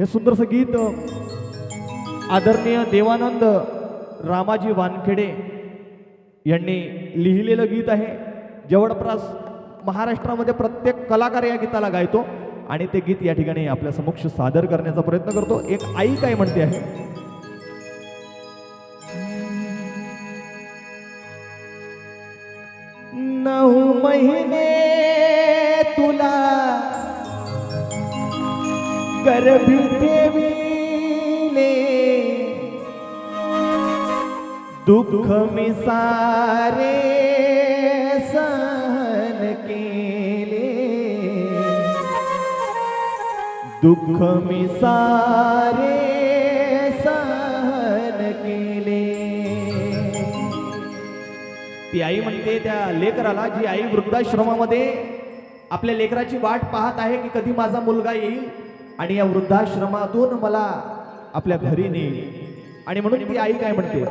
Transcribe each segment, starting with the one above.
हे सुंदरसं गीत आदरणीय देवानंद रामाजी वानखेडे यांनी लिहिलेलं गीत आहे. जवळपास महाराष्ट्रामध्ये प्रत्येक कलाकार या गीताला गायतो आणि ते गीत या ठिकाणी आपल्या समक्ष सादर करण्याचा प्रयत्न करतो. एक आई काय म्हणते आहे? नऊ महिने गर्भिले दुःख मी सारे सहन केले। दुःख मी सारे सहन केले। ती आई म्हणते त्या लेकराला जी आई वृद्धाश्रमामध्ये आपल्या लेकराची वाट पाहत आहे की कधी माझा मुलगा येईल आणि या वृद्धाश्रमातून मला आपल्या घरी नेईल आणि म्हणून ती आई काय म्हणते?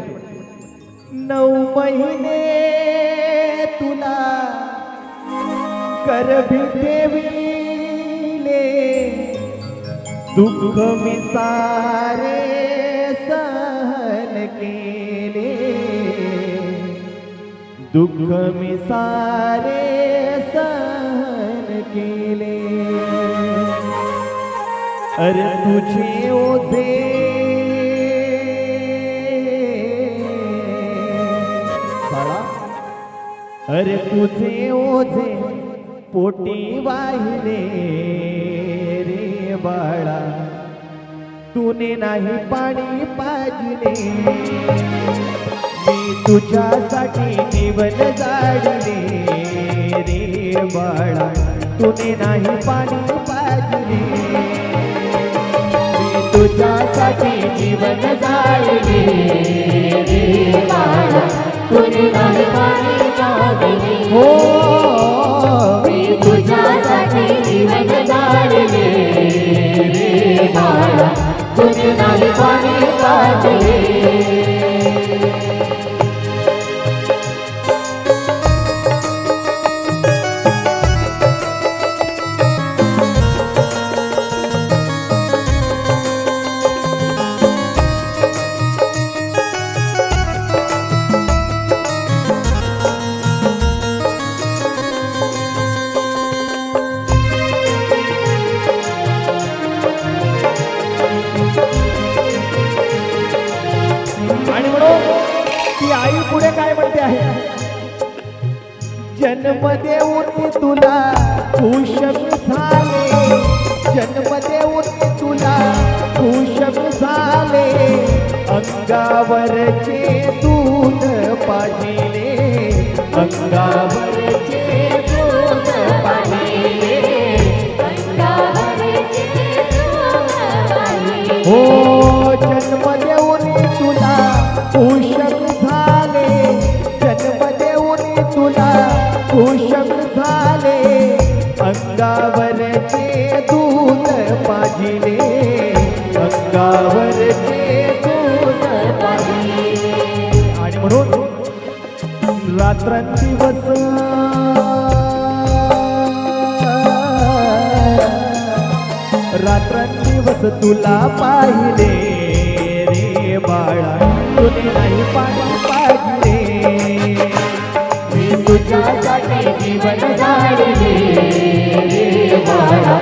नऊ महिने तुला करभी देवीले दुःख मी सारे सहन केले. दुःख मी सारे सहन अरे तुझे ओझे। बाळा अरे तुझे ओझे पोटी वाहिले रे बाळा। तुने नाही पाणी पाजले। मी तुझ्यासाठी जीवन जाडले रे बाळा। तुने नाही पाणी जीवन जाडले रे बाळा नाही पाणी पाजले हो. मी तुझ्यासाठी जीवन जाळले रे बाळा नाही पाणी पाजले जन्म देऊन तुला खुशक झाले. जन्म देऊन तुला खुशक झाले. अंगावरचे दूध पाजिले अंगावरचे दूध पाजिले हो पाजिले अंगावरचे दूध पाजिले आणि म्हणून रात्रंदिवस रात्रंदिवस तुला पाहिले रे बाळा. तुने नाही पाणी पाहिले मी तुझ्यासाठी जीवन जाळले रे बाळा.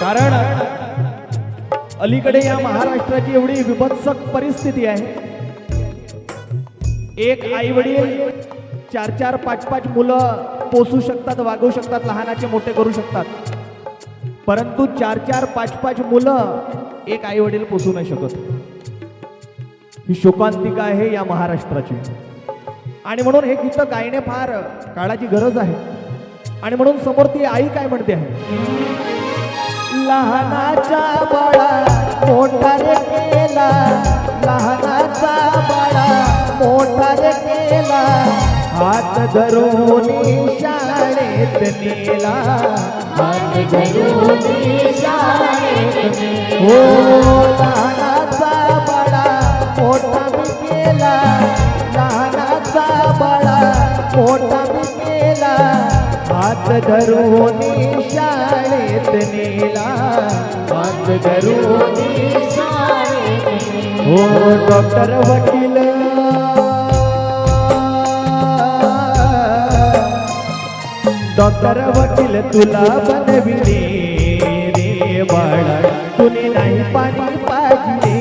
कारण अलीकडे या महाराष्ट्राची एवढी विभत्सक परिस्थिती आहे. एक आई वडील चार चार पाच पाच मुलं पोसू शकतात वागवू शकतात लहानाचे मोठे करू शकतात. परंतु चार चार पाच पाच मुलं एक आई वडील पोसू नाही शकत. ही शोकांतिका आहे या महाराष्ट्राची. आणि म्हणून हे गीतं गायणे फार काळाची गरज आहे. आणि म्हणून समोर ती आई काय म्हणते आहे? लहानाचा बाळा मोठा रे केला. लहानाचा बाळा मोठा रे केला. हात धरून शाळेत नेला. हात धरून शाळेत हो लहाना मोठा मी केला हात धरून शाळेत नेला. हात धरून हो डॉक्टर वकील. डॉक्टर वकील तुला बनविले रे बाळा. कुणी नाही पाणी पाजले.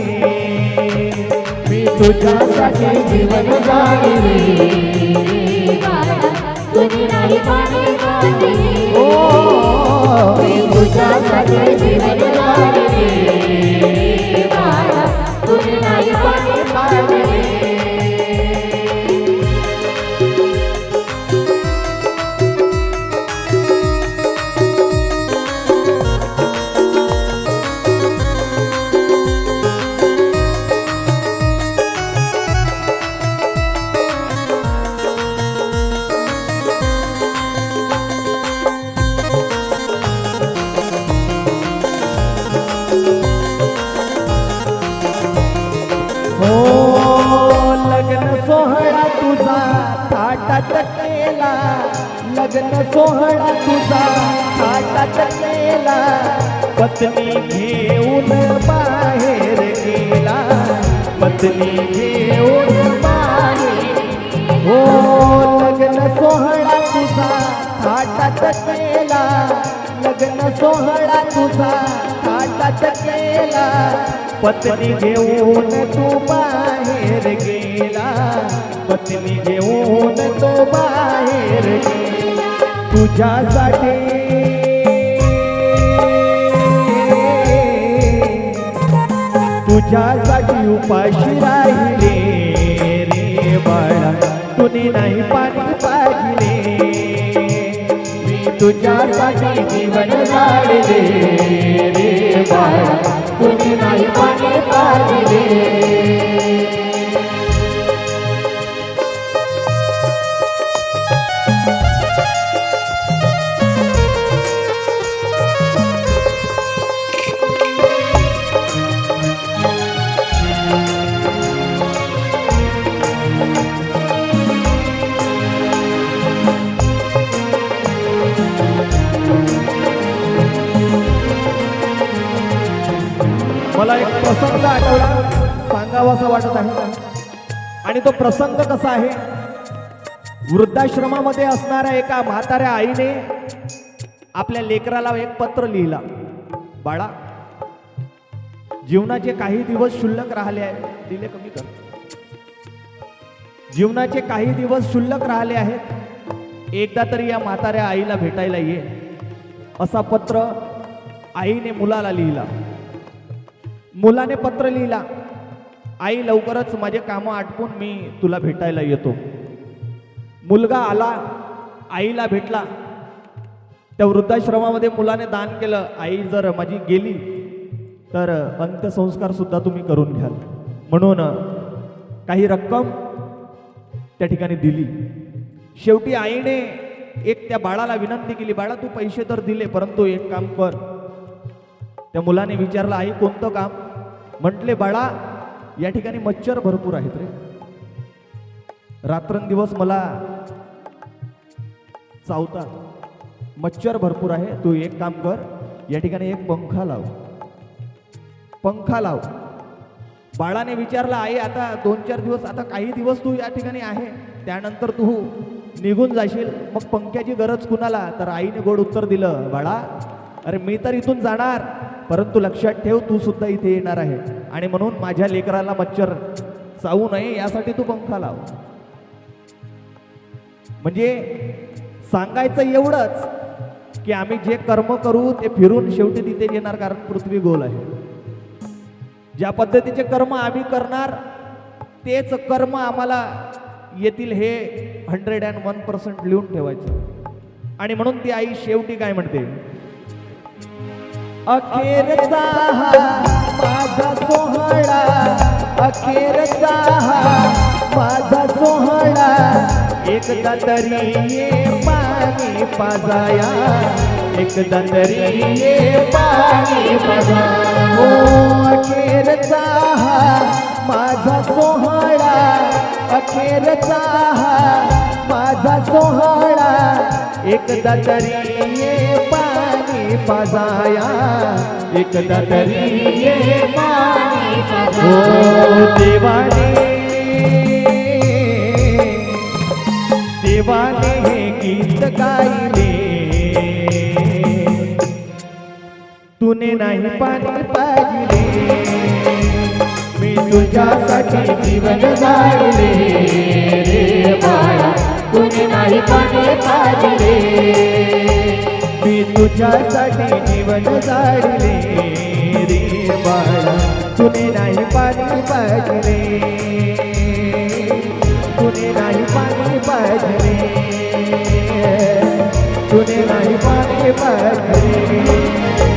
मी तुझ्यासाठी जीवन जागले तुम्ही नाही पाणी पाजले ओ मी तुझ्यासाठी जीवन लग्न सोहळा तुझा ताटात केला. लग्न सोहळा तुझा ताटात केला. पत्नी घेऊन बाहेर गेला. पत्नी घेऊन बाहेर हो लग्न सोहळा तुझा ताटात केला. लग्न सोहळा तुझा ताटात केला. पत्नी घेऊन तो बाहेर गेला. पत्नी घेऊन तो बाहेर गेला. तुझ्यासाठी तुझ्यासाठी उपाशी राहिले रे बाळा. तुने नाही पाणी पाय तुझ्यासाठी जीवन जाडले रे बाळा. कुणी नाही पाणी पाजले. मला एक प्रसंग आठवला. सांगावासा वाटत आहे. आणि तो प्रसंग कसा आहे? वृद्धाश्रमामध्ये असणाऱ्या एका म्हाताऱ्या आईने आपल्या लेकराला एक पत्र लिहिला. बाळा जीवनाचे काही दिवस शुल्लक राहिले आहेत. दिले कमी कर जीवनाचे काही दिवस शुल्लक राहिले आहेत. एकदा तरी या म्हाताऱ्या आईला भेटायला ये. असा पत्र आईने मुलाला लिहिला. मुलाने पत्र लिहिला आई लवकरच माझे कामं आटपून मी तुला भेटायला येतो. मुलगा आला आईला भेटला. त्या वृद्धाश्रमामध्ये मुलाने दान केलं आई जर माझी गेली तर अंत्यसंस्कार सुद्धा तुम्ही करून घ्याल. म्हणून काही रक्कम त्या ठिकाणी दिली. शेवटी आईने एक त्या बाळाला विनंती केली बाळा तू पैसे तर दिले परंतु एक काम कर त्या मुलाने विचारलं आई कोणतं काम? म्हटले बाळा या ठिकाणी मच्छर भरपूर आहेत रे. रात्रंदिवस मला चावतात. मच्छर भरपूर आहे. तू एक काम कर या ठिकाणी एक पंखा लाव. पंखा लाव. बाळाने विचारला आई आता दोन चार दिवस आता काही दिवस तू या ठिकाणी आहे. त्यानंतर तू निघून जाशील. मग पंख्याची गरज कुणाला? तर आईने गोड उत्तर दिलं बाळा अरे मी तर इथून जाणार. परंतु लक्षात ठेव तू सुद्धा इथे येणार आहे. आणि म्हणून माझ्या लेकराला मच्छर चावू नये यासाठी तू पंखा लाव. म्हणजे सांगायचं एवढंच की आम्ही जे कर्म करू ते फिरून शेवटी तिथे येणार कारण पृथ्वी गोल आहे. ज्या पद्धतीचे कर्म आम्ही करणार तेच कर्म आम्हाला येतील हे हंड्रेड अँड वन पर्सेंट लिहून ठेवायचं. आणि म्हणून ती आई शेवटी काय म्हणते? अखेरचा हा माझा सोहळा. अखेरचा हा माझा सोहळा. एकदा तरी ये पाणी पाजाया. एकदा तरी ये पाणी पाजाया. हो अखेरचा हा माझा सोहळा. अखेरचा हा माझा सोहळा एकदा तरी ये पाणी पाजाया. एकदा तरी ये पाणी हो देवाने देवाने हे गीत गायले. तुने नाही पाणी पाजले. तुझ्यासाठी जीवन जाळले रे बाळा. कुणी नाही पाणी पाजले. मी तुझ्यासाठी जीवन जाळले रे बाळा. कुणी नाही पाणी पाजले. कुणी नाही पाणी पाजले. कुणी नाही पाणी पाजले.